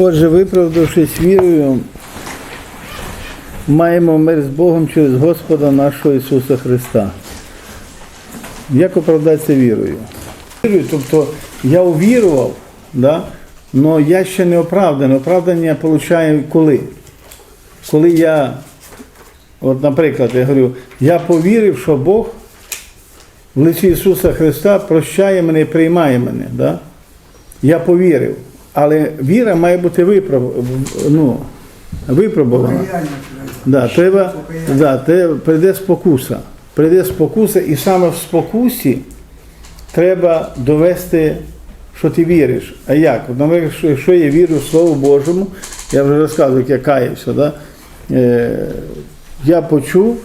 Отже, виправдавшись вірою, маємо мир з Богом через Господа нашого Ісуса Христа. Як оправдатися вірою? Вірую, Тобто я увірував, да? але я ще не оправданий. Оправдання я получаю коли? Коли я, от, наприклад, я говорю, я повірив, що Бог в лиці Ісуса Христа прощає мене і приймає мене. Да? Я повірив. Але віра має бути виправ... ну, випробована. Да, треба, да, треба, прийде спокуса. Прийде спокуса, і саме в спокусі треба довести, що ти віриш. А як? Наприклад, якщо я вірю в Слово Божому, я вже розказував, як я каявся, да? е, я почув,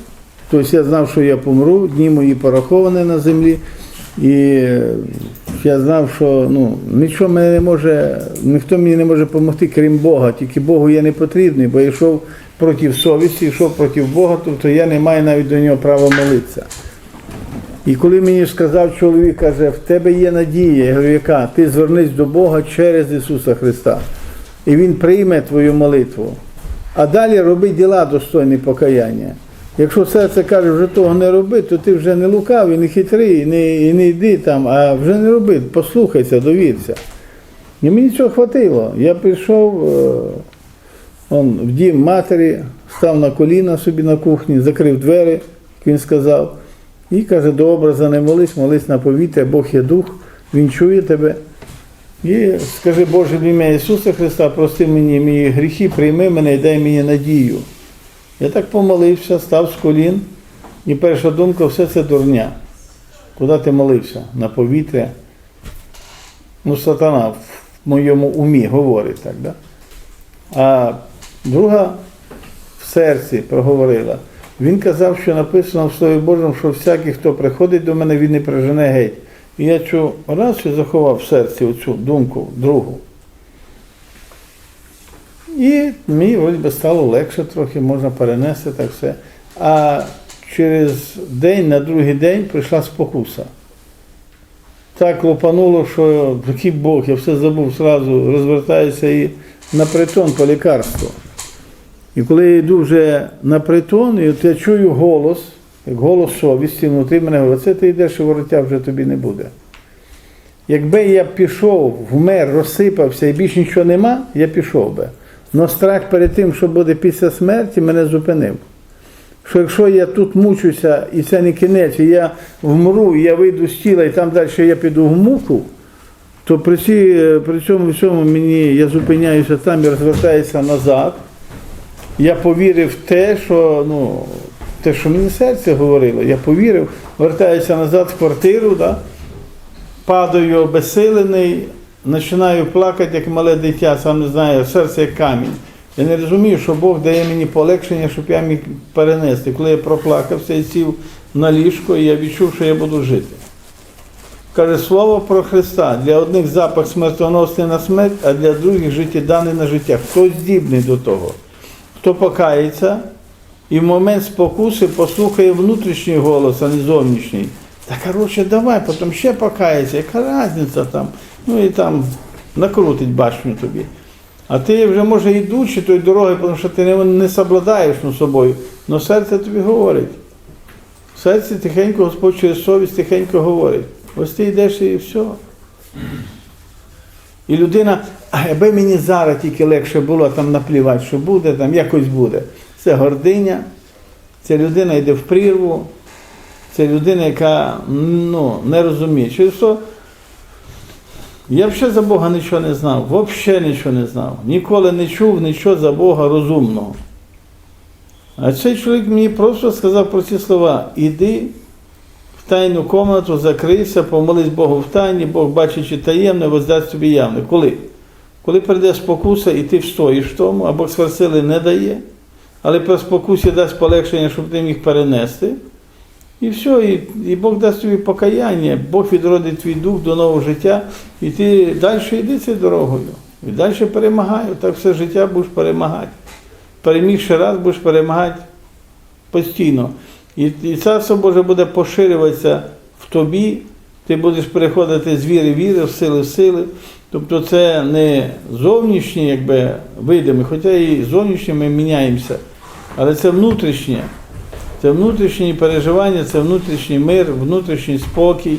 тобто я знав, що я помру, дні мої пораховані на землі. І я знав, що ну, нічого мене не може, ніхто мені не може допомогти, крім Бога. Тільки Богу я не потрібний, бо я йшов проти совісті, йшов проти Бога, тобто я не маю навіть до нього права молитися. І коли мені сказав чоловік, каже, в тебе є надія, я говорю, яка? Ти звернись до Бога через Ісуса Христа. І Він прийме твою молитву. А далі роби діла достойні покаяння. Якщо серце каже, вже того не роби, то ти вже не лукавий, не хитрий, і не, і не йди там, а вже не роби, послухайся, довірся. І мені цього хватило. Я прийшов е, он, в дім матері, став на коліна собі на кухні, закрив двері, як він сказав, і каже, до образа не молись, молись на повітря, Бог є дух, Він чує тебе. І скажи, Боже, в ім'я Ісуса Христа, прости мені мої гріхи, прийми мене і дай мені надію. Я так помолився, став з колін, і перша думка, все це дурня. Куди ти молився? На повітря. Ну, сатана в моєму умі говорить так, да? А друга в серці проговорила. Він казав, що написано в Слові Божому, що всякий, хто приходить до мене, він не прижене геть. І я чу раз і заховав в серці оцю думку другу. І мені вроді би стало легше трохи, можна перенести так все. А через день, на другий день прийшла спокуса. Так лопануло, що такий Бог, я все забув зразу, розвертаюся і на притон по лікарству. І коли я йду вже на притон, і от я чую голос, як голос совісті внутрі мене говорить, це ти йдеш і вороття вже тобі не буде. Якби я пішов, вмер, розсипався і більше нічого нема, я пішов би. Но страх перед тим, що буде після смерті, мене зупинив. Що якщо я тут мучуся і це не кінець, і я вмру, і я вийду з тіла, і там далі я піду в муку, то при, ці, при цьому всьому мені я зупиняюся там і розвертаюся назад. Я повірив в те, що ну, те, що мені серце говорило, я повірив, вертаюся назад в квартиру, да, падаю обесилений, починаю плакати, як мале дитя, сам не знаю, серце як камінь. Я не розумію, що Бог дає мені полегшення, щоб я міг перенести. Коли я проплакався і сів на ліжко, і я відчув, що я буду жити. Каже, слово про Христа. Для одних запах смертоносний на смерть, а для других життєданий на життя. Хто здібний до того? Хто покається і в момент спокуси послухає внутрішній голос, а не зовнішній. Та коротше, давай, потім ще покається, яка різниця там. Ну і там накрутить башню тобі. А ти вже, може, йдучи тою дорогою, тому що ти не, не собладаєш над собою, але серце тобі говорить. В серці тихенько Господь через совість тихенько говорить. Ось ти йдеш і все. І людина, аби мені зараз тільки легше було там наплівати, що буде, там якось буде. Це гординя, це людина йде в прірву, це людина, яка ну, не розуміє. Через що я взагалі за Бога нічого не знав, взагалі нічого не знав. Ніколи не чув нічого за Бога розумного. А цей чоловік мені просто сказав про ці слова: іди в тайну комнату, закрийся, помолись Богу в тайні, Бог бачачи таємне, воздасть тобі явне. Коли? Коли прийде спокуса, і ти встоїш в тому, а Бог сили не дає, але при спокусі дасть полегшення, щоб ти міг перенести. І все, і, і Бог дасть тобі покаяння, Бог відродить твій дух до нового життя, і ти далі йди цією дорогою. І далі перемагай, так все життя будеш перемагати. Перемігши раз, будеш перемагати постійно. І, і царство Боже буде поширюватися в тобі, ти будеш переходити з віри в віри, в сили в сили, Тобто це не зовнішнє, якби видиме, хоча і зовнішнє ми міняємося, але це внутрішнє. Це внутрішні переживання, це внутрішній мир, внутрішній спокій.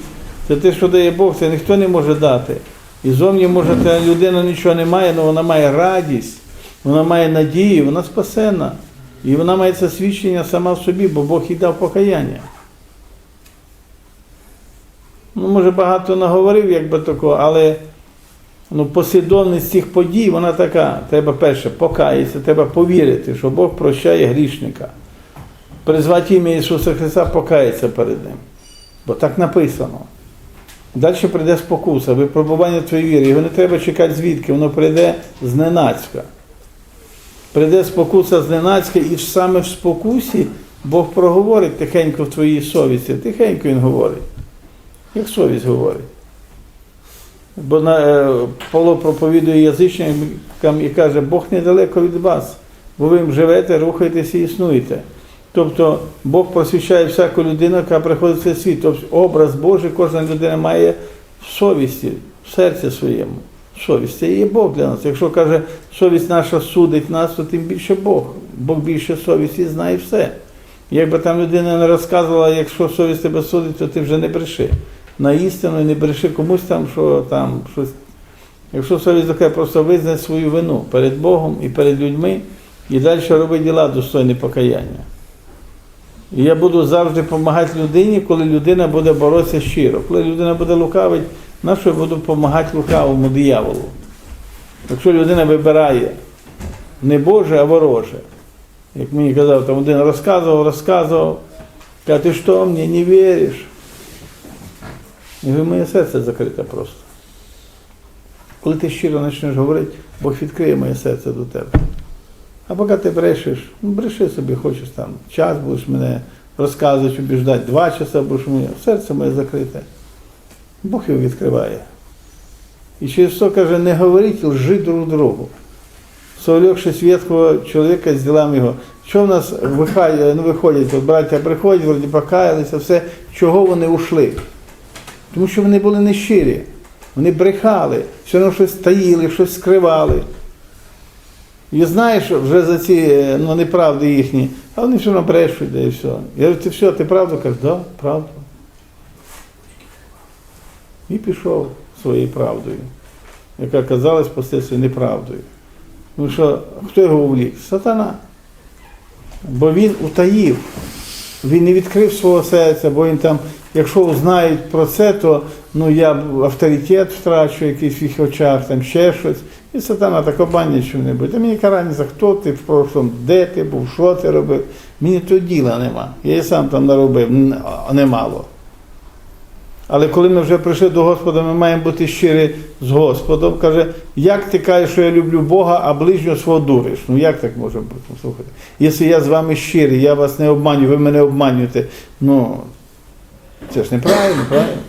Це те, що дає Бог, це ніхто не може дати. І зовні може та людина нічого не має, але вона має радість, вона має надію, вона спасена. І вона має це свідчення сама в собі, бо Бог їй дав покаяння. Ну, може, багато наговорив, якби такого, але ну, послідовність цих подій, вона така. Треба перше покаятися, треба повірити, що Бог прощає грішника. Призвати ім'я Ісуса Христа покаятися перед Ним. Бо так написано. Далі прийде спокуса, випробування твоєї віри. Його не треба чекати звідки, воно прийде зненацька. Прийде спокуса зненацька, і саме в спокусі Бог проговорить тихенько в твоїй совісті. Тихенько Він говорить. Як совість говорить. Бо на, е, Павло проповідує язичникам і каже, Бог недалеко від вас, бо ви живете, рухаєтеся і існуєте. Тобто Бог просвіщає всяку людину, яка приходить в цей світ. Тобто образ Божий кожна людина має в совісті, в серці своєму. Совість це є Бог для нас. Якщо каже, совість наша судить нас, то тим більше Бог. Бог більше совісті знає все. Якби там людина не розказувала, якщо совість тебе судить, то ти вже не бреши. На істину не бреши комусь там, що там щось. Якщо совість така, просто визнай свою вину перед Богом і перед людьми, і далі роби діла достойні покаяння. І я буду завжди допомагати людині, коли людина буде боротися щиро. Коли людина буде лукавить, на що я буду допомагати лукавому дияволу? Якщо людина вибирає не Боже, а вороже. Як мені казав, там один розказував, розказував, каже, ти що, мені не віриш? Я говорю, моє серце закрите просто. Коли ти щиро почнеш говорити, Бог відкриє моє серце до тебе. А поки ти брешеш, ну бреши собі, хочеш там, час будеш мене розказувати, убіждати, два часа будеш мене, серце моє закрите. Бог його відкриває. І через то каже, не говоріть, лжи друг другу. Совлекшись ветхого чоловіка з ділами його. Що в нас виходять, ну, виходять, от браття приходять, вроді покаялися, все, чого вони ушли? Тому що вони були нещирі, вони брехали, все одно щось таїли, щось скривали. І знаєш вже за ці ну, неправди їхні, а вони все одно брешуть, і все. Я говорю, ти все, ти правду кажеш? Да, правду. І пішов своєю правдою, яка казалась впоследствии неправдою. Ну що, хто його увлік? Сатана. Бо він утаїв, він не відкрив свого серця, бо він там, якщо узнають про це, то ну, я авторитет втрачу якийсь в їх очах, там ще щось. І сатана так обманює що-небудь. Та мені яка хто ти в прошлому, де ти був, що ти робив. Мені то діла нема. Я і сам там наробив немало. Але коли ми вже прийшли до Господа, ми маємо бути щирі з Господом. Каже, як ти кажеш, що я люблю Бога, а ближнього свого дуриш? Ну як так може бути? Ну, Слухайте. Якщо я з вами щирий, я вас не обманюю, ви мене обманюєте, ну це ж неправильно, правильно?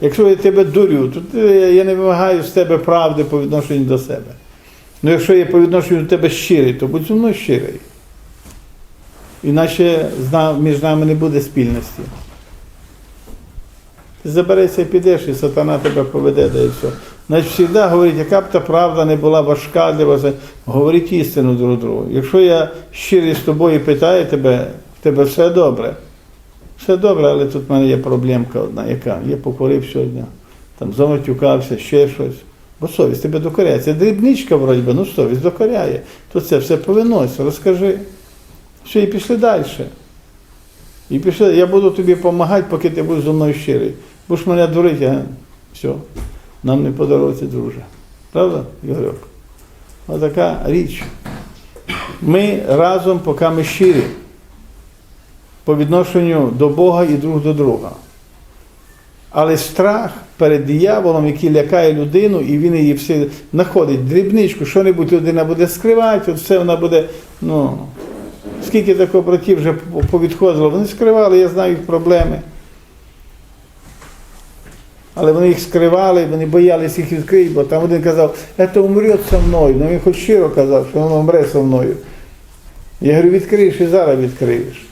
Якщо я тебе дурю, то я не вимагаю з тебе правди по відношенню до себе. Ну якщо я по відношенню до тебе щирий, то будь зі мною щирий. Іначе між нами не буде спільності. Ти заберешся і підеш, і сатана тебе поведе, да і все. Значить, завжди говорить, яка б та правда не була важка для вас, говоріть істину друг другу. Якщо я щирий з тобою і питаю тебе, в тебе все добре. Все добре, але тут в мене є проблемка одна, яка я покорив сьогодні, там заматюкався, ще щось. Бо совість тебе докоряє. Це дрібничка, вроді ну совість докоряє. То це все повинось, розкажи. Все, і пішли далі. І пішли, я буду тобі допомагати, поки ти будеш зі мною щирий. Будеш мене дурити, а все, нам не по дорозі, друже. Правда, Ігорьок? Отака річ. Ми разом, поки ми щирі, по відношенню до Бога і друг до друга. Але страх перед дияволом, який лякає людину, і він її все знаходить дрібничку, що-небудь людина буде скривати, от все вона буде, ну, скільки таких братів вже повідходило, вони скривали, я знаю їх проблеми. Але вони їх скривали, вони боялися їх відкрити, бо там один казав, це умре со мною. Ну він хоч щиро казав, що воно умре со мною. Я говорю, відкриєш і зараз відкриєш.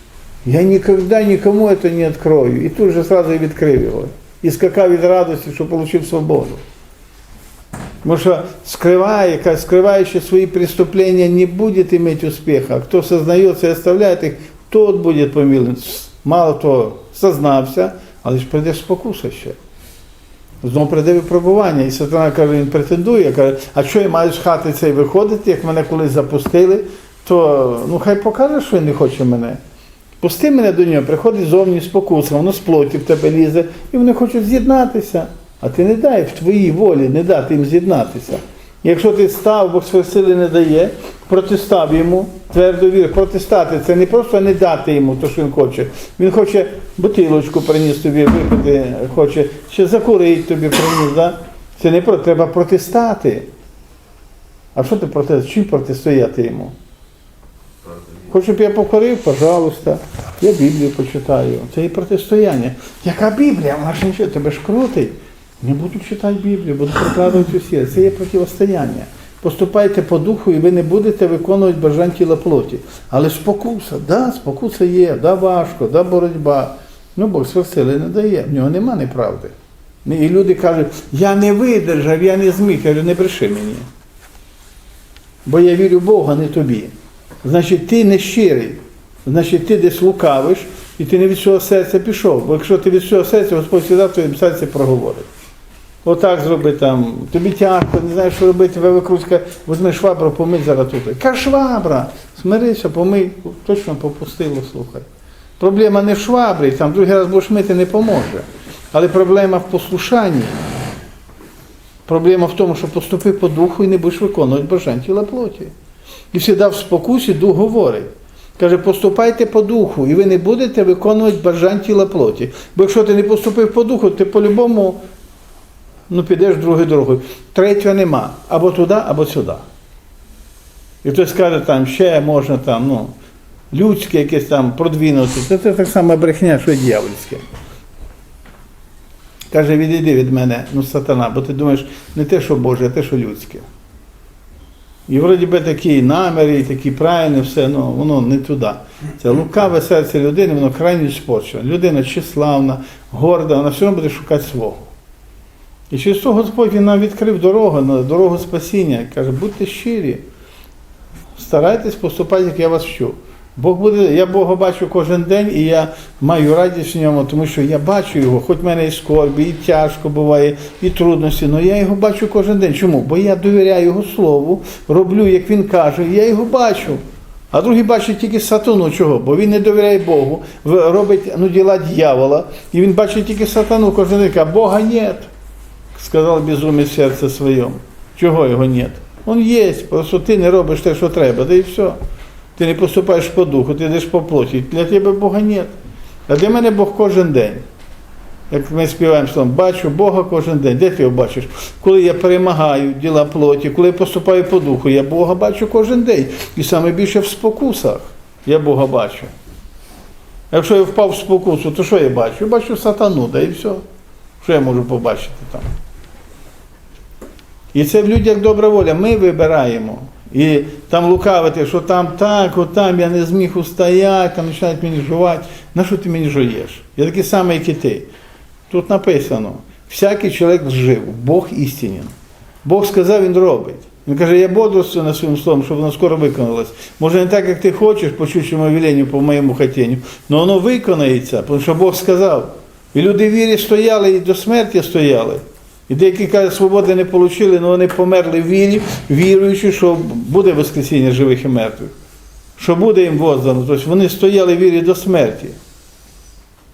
Я никогда никому это не открою. И тут же сразу и открыл его. И скакал від радости, что получил свободу. Потому что скрывая, как- скрывающий свои преступления не будет иметь успеха. А кто сознается и оставляет их, тот будет помилен. Мало того, сознався, але ж прийде спокуса ще. Знову прийде випробування, і сатана каже, він претендує, каже, а що я маю з хати цей виходити, як мене колись запустили, то ну хай покаже, що він не хоче мене. Пусти мене до нього, приходить зовні спокуса, воно з плоті в тебе лізе, і вони хочуть з'єднатися. А ти не дай в твоїй волі не дати їм з'єднатися. Якщо ти став, Бог свої сили не дає, протистав йому, твердо вір, протистати це не просто не дати йому те, що він хоче. Він хоче бутилочку приніс тобі випити, хоче, ще закурить тобі приніс. Да? Це не про треба протистати. А що ти проти? Чим протистояти йому? Хочеш, щоб я покорив, пожалуйста. Я Біблію почитаю. Це і протистояння. Яка Біблія? Вона ж нічого, тебе ж крутить. Не буду читати Біблію, буду прикладувати усі. Це є протистояння. Поступайте по духу, і ви не будете виконувати бажань тіла плоті. Але спокуса, да, спокуса є, да, важко, да, боротьба. Ну, Бог своїх сили не дає, в нього нема неправди. І люди кажуть, я не видержав, я не зміг. Я кажу, не бреши мені. Бо я вірю в Бога, не тобі. Значить, ти не щирий. Значить, ти десь лукавиш, і ти не від свого серця пішов. Бо якщо ти від свого серця, Господь завжди в твоєму серці проговорить. Отак зроби там, тобі тяжко, не знаєш, що робити, тебе викрутка, візьми швабру, помий зараз тут. Яка швабра? Смирися, помий, точно попустило, слухай. Проблема не в швабрі, там другий раз будеш мити не поможе. Але проблема в послушанні. Проблема в тому, що поступи по духу і не будеш виконувати бажань тіла плоті. І всі в спокусі дух говорить. Каже, поступайте по духу, і ви не будете виконувати бажань тіла плоті. Бо якщо ти не поступив по духу, ти по-любому ну, підеш другою дорогою. Третього нема. Або туди, або сюди. І хтось каже, там ще можна там, ну, людське якесь там продвинути. Це, це так само брехня, що дьявольське. Каже, відійди від мене, ну сатана, бо ти думаєш не те, що Боже, а те, що людське. І вроді би такі наміри, і такі правильні, все, ну воно не туди. Це лукаве серце людини, воно крайне спорчене. Людина числавна, горда, вона все буде шукати свого. І через то Господь нам відкрив дорогу, дорогу спасіння. Каже, будьте щирі, старайтесь поступати, як я вас вчу. Бог буде, я Бога бачу кожен день, і я маю радість в ньому, тому що я бачу його, хоч в мене і скорбі, і тяжко буває, і трудності, але я його бачу кожен день. Чому? Бо я довіряю його слову, роблю, як він каже, і я його бачу. А другий бачить тільки сатану. Чого? Бо він не довіряє Богу, робить ну, діла дьявола, і він бачить тільки сатану кожен день, а Бога нет, сказав безумець в серце своєму. Чого його нет? Он є, просто ти не робиш те, що треба, да і все. Ти не поступаєш по духу, ти йдеш по плоті. Для тебе Бога нет. А для мене Бог кожен день. Як ми співаємо словом, бачу Бога кожен день. Де ти його бачиш? Коли я перемагаю діла плоті, коли я поступаю по духу, я Бога бачу кожен день. І саме більше в спокусах я Бога бачу. Якщо я впав в спокусу, то що я бачу? Я бачу сатану, да і все. Що я можу побачити там? І це в людях добра воля. Ми вибираємо. І там лукавити, що там так, от там я не зміг устояти, там починають мені жувати. На що ти мені жуєш? Я такий самий, як і ти. Тут написано: всякий чоловік жив, Бог істинен. Бог сказав, він робить. Він каже, я бодрствую на своїм словом, щоб воно скоро виконалось. Може, не так, як ти хочеш, по чучому веленню, по моєму хотінню, але воно виконається, тому що Бог сказав. І люди вірі стояли і до смерті стояли. І деякі кажуть, свободи не отримали, але вони померли в вірі, віруючи, що буде Воскресіння живих і мертвих. Що буде їм воздано. Тобто вони стояли в вірі до смерті.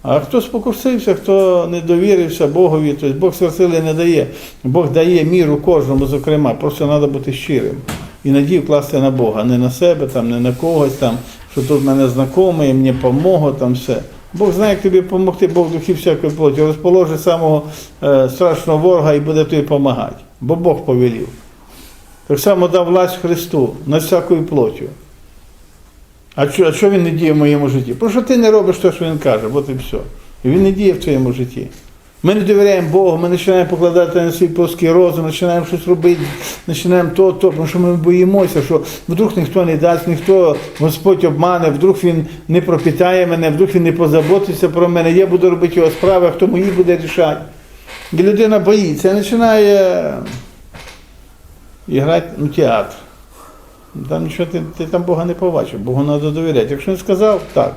А хто спокусився, хто не довірився Богові, тобто Бог сили не дає. Бог дає міру кожному, зокрема, просто треба бути щирим. І надію класти на Бога, не на себе, там, не на когось, там, що тут мене знайомий, мені помогло, там все. Бог знає, як тобі допомогти, Бог духі всякої плоті. Розположить самого е, страшного ворога і буде тобі допомагати. Бо Бог повелів. Так само дав власть Христу над всякою плоттю. А що, а що він не діє в моєму житті? Про що ти не робиш те, що він каже, от і все. І він не діє в твоєму житті. Ми не довіряємо Богу, ми починаємо покладати на свій плоский розум, починаємо щось робити, починаємо то, то, тому що ми боїмося, що вдруг ніхто не дасть, ніхто Господь обмане, вдруг він не пропитає мене, вдруг він не позаботиться про мене, я буду робити його справи, а хто мої буде рішати. І людина боїться, починає грати ну, театр. Там нічого ти, ти там Бога не побачив, Богу треба довіряти. Якщо він сказав, так,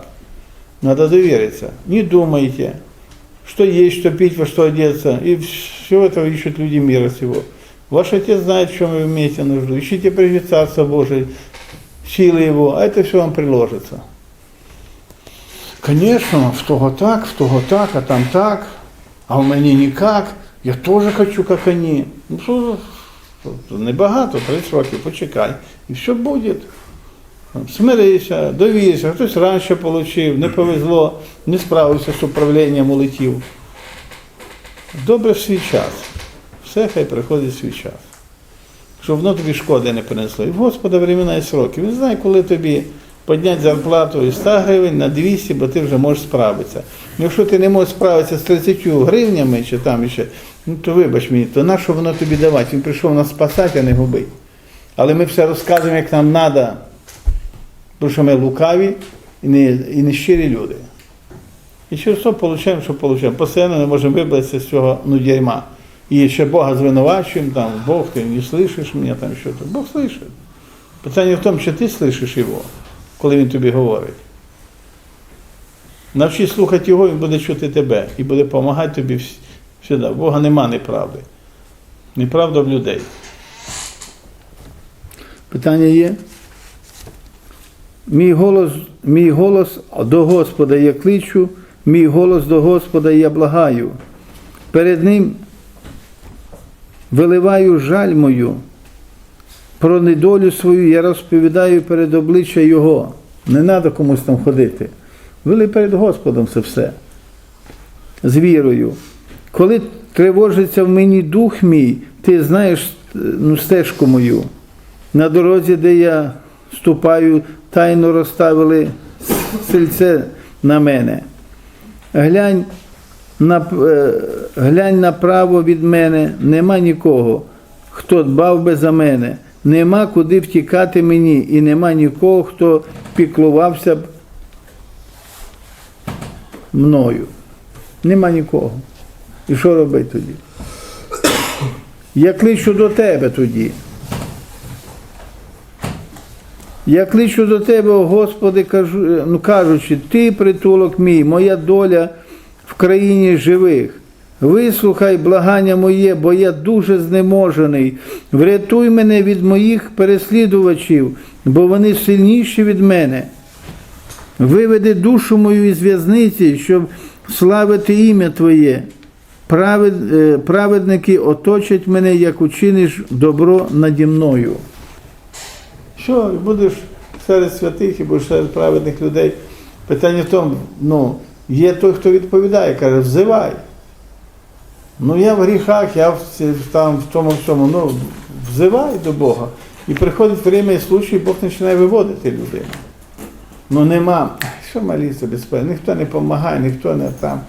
треба довіритися. Не думайте, что есть, что пить, во что одеться. И все это ищут люди мира сего. Ваш Отец знает, в чем вы имеете нужду. Ищите прежде Царство Божие, силы Его, а это все вам приложится. Конечно, в того так, в того так, а там так, а в мені ніяк. Я теж хочу, як вони. Ну що, за- небагато, 30 років, почекай, і все буде. Смирися, довірся, хтось раніше отримав, не повезло, не справився з управлінням, улетів. Добре в свій час. Все хай приходить свій час. Щоб воно тобі шкоди не принесло. І в Господа времена і сроки. Він знає, коли тобі підняти зарплату із 100 гривень на 200, бо ти вже можеш справитися. Якщо ти не можеш справитися з 30 гривнями чи там ще, ну то вибач мені, то на що воно тобі давати? Він прийшов нас спасати, а не губити. Але ми все розказуємо, як нам треба Тому що ми лукаві і не, і не щирі люди. І через то отримуємо, що отримуємо. Постійно не можемо вибратися з цього ну, дерьма. І ще Бога звинувачуємо, там, Бог, ти не слышиш мене, там що то. Бог слышить. Питання в тому, чи ти слышиш його, коли він тобі говорить. Навчись слухати його, він буде чути тебе і буде допомагати тобі вс- всюди. В Бога нема неправди. Неправда в людей. Питання є? Мій голос, мій голос до Господа я кличу, мій голос до Господа я благаю. Перед Ним виливаю жаль мою, про недолю свою я розповідаю перед обличчя Його. Не треба комусь там ходити. Вели перед Господом це все. З вірою. Коли тривожиться в мені дух мій, ти знаєш ну, стежку мою. На дорозі, де я ступаю, тайно розставили сельце на мене. Глянь, на, е, глянь направо від мене, нема нікого, хто дбав би за мене. Нема куди втікати мені, і нема нікого, хто піклувався б мною. Нема нікого. І що робити тоді? Я кличу до тебе тоді. Я кличу до тебе, Господи, кажу, ну, кажучи, ти притулок мій, моя доля в країні живих. Вислухай благання моє, бо я дуже знеможений. Врятуй мене від моїх переслідувачів, бо вони сильніші від мене. Виведи душу мою із в'язниці, щоб славити ім'я Твоє. Е, праведники оточать мене, як учиниш добро наді мною. Що, будеш серед святих і будеш серед праведних людей. Питання в тому, ну, є той, хто відповідає, каже, взивай. Ну я в гріхах, я в, там, в тому всьому, ну, взивай до Бога. І приходить время і случай, Бог починає виводити людину. Ну нема, що молитися безпечно, ніхто не допомагає, ніхто не там.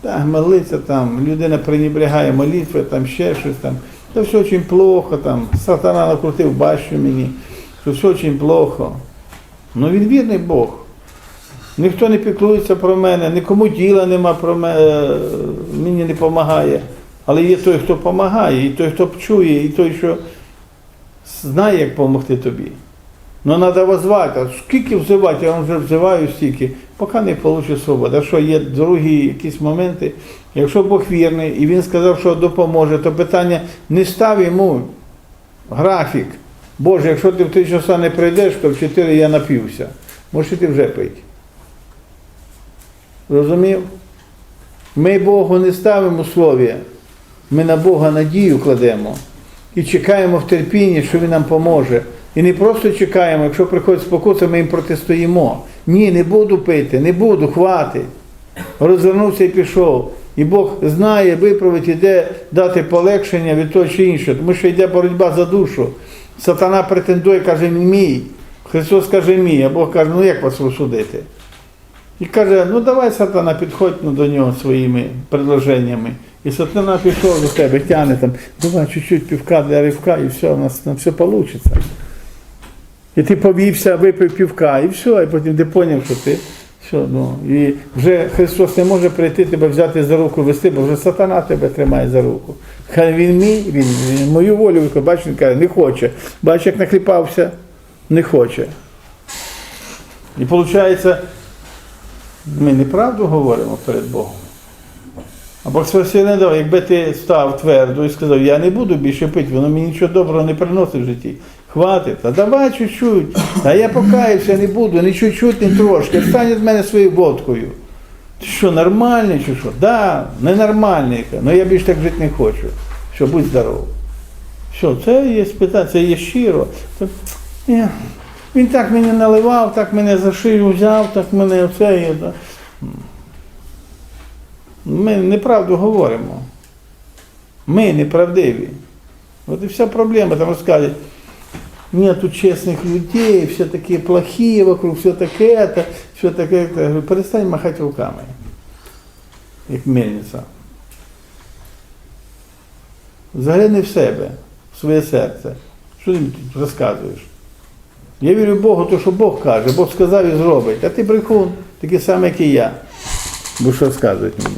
Так, молиться там, людина пренебрегає молитви, там ще щось там. Та все дуже плохо, там, сатана накрутив башню мені, що все дуже плохо. Ну він вірний Бог. Ніхто не піклується про мене, нікому діла нема про мене, мені не допомагає. Але є той, хто допомагає, і той, хто чує, і той, що знає, як допомогти тобі. Ну треба возвати. А скільки взивати, я вже взиваю стільки, поки не получу свободу. А що є другі якісь моменти, якщо Бог вірний, і він сказав, що допоможе, то питання не став йому графік. Боже, якщо ти в три часа не прийдеш, то в чотири я напівся. Можеш і ти вже пити. Розумів? Ми Богу не ставимо условия. Ми на Бога надію кладемо і чекаємо в терпінні, що Він нам поможе. І не просто чекаємо, якщо приходить спокуса, ми їм протистоїмо. Ні, не буду пити, не буду, хватить. Розвернувся і пішов. І Бог знає, виправить, іде дати полегшення від того чи іншого, тому що йде боротьба за душу. Сатана претендує, каже, мій. Христос каже мій, а Бог каже, ну як вас розсудити? І каже, ну давай сатана, підходь ну, до нього своїми предложеннями. І сатана пішов до тебе, тягне там, давай чуть-чуть півка для ривка, і все, у нас там все вийде. І ти повівся, випив півка, і все, і потім ти зрозумів, що ти Все, ну, і вже Христос не може прийти тебе взяти за руку вести, бо вже сатана тебе тримає за руку. Хай він мій, він, він мою волю виконує. Бачиш, він каже, не хоче. Бачиш, як накліпався, не хоче. І виходить, ми неправду говоримо перед Богом. А Бог спросив не давав, якби ти став твердо і сказав, я не буду більше пити, воно мені нічого доброго не приносить в житті. Хватить, а давай чуть-чуть. А я покаюся не буду, не чуть-чуть, не трошки. Встань від мене своєю водкою. Ти що, нормальний чи що? Да, ненормальний. але я більше так жити не хочу. Що, будь здоров. Що, це є спитання, це є щиро. Це, ні, він так мене наливав, так мене за шию взяв, так мене оце. є, да. Ми неправду говоримо. Ми неправдиві. От і вся проблема, там розказують, нету чесних людей, все такі плохі вокруг, все таке, это, все таке. это». Я говорю, перестань махати руками, як мельниця. Загляни в себе, в своє серце. Що ти тут розказуєш? Я вірю Богу, то що Бог каже, Бог сказав і зробить. А ти брехун, такий самий, як і я. Будеш розказувати мені.